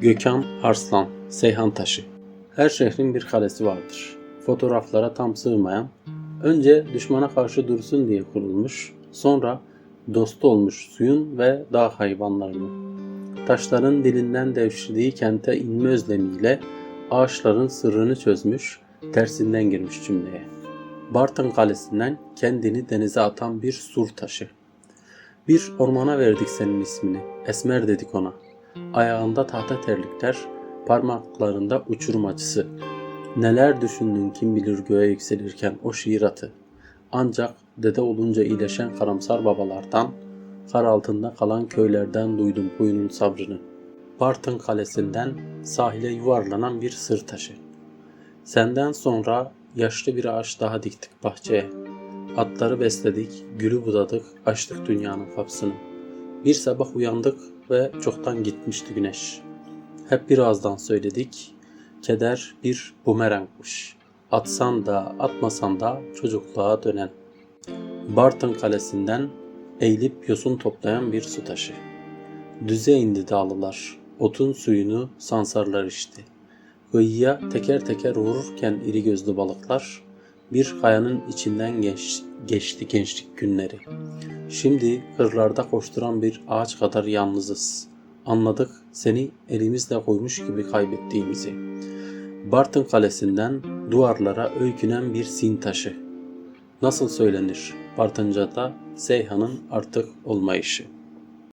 Gökhan Arslan, Seyhan Taşı. Her şehrin bir kalesi vardır. Fotoğraflara tam sığmayan, önce düşmana karşı dursun diye kurulmuş, sonra dostu olmuş suyun ve dağ hayvanlarının. Taşların dilinden devşirdiği kente inme özlemiyle ağaçların sırrını çözmüş, tersinden girmiş cümleye. Bartın Kalesi'nden kendini denize atan bir sur taşı. Bir ormana verdik senin ismini, Esmer dedik ona. Ayağında tahta terlikler, parmaklarında uçurum acısı. Neler düşündün kim bilir göğe yükselirken o şiir atı. Ancak dede olunca iyileşen karamsar babalardan, kar altında kalan köylerden duydum kuyunun sabrını. Bartın Kalesi'nden sahile yuvarlanan bir sır taşı. Senden sonra yaşlı bir ağaç daha diktik bahçeye. Atları besledik, gülü budadık, açtık dünyanın kapısını. Bir sabah uyandık ve çoktan gitmişti güneş. Hep bir ağızdan söyledik, keder bir bumerangmış. Atsan da atmasan da çocukluğa dönen. Bartın Kalesi'nden eğilip yosun toplayan bir su taşı. Düze indi dağlılar, otun suyunu sansarlar içti. Kıyıya teker teker vururken iri gözlü balıklar, bir kayanın içinden geç, geçti gençlik günleri. Şimdi kırlarda koşturan bir ağaç kadar yalnızız. Anladık seni elimizle koymuş gibi kaybettiğimizi. Bartın Kalesi'nden duvarlara öykünen bir sin taşı. Nasıl söylenir Bartınca'da Seyhan'ın artık olmayışı.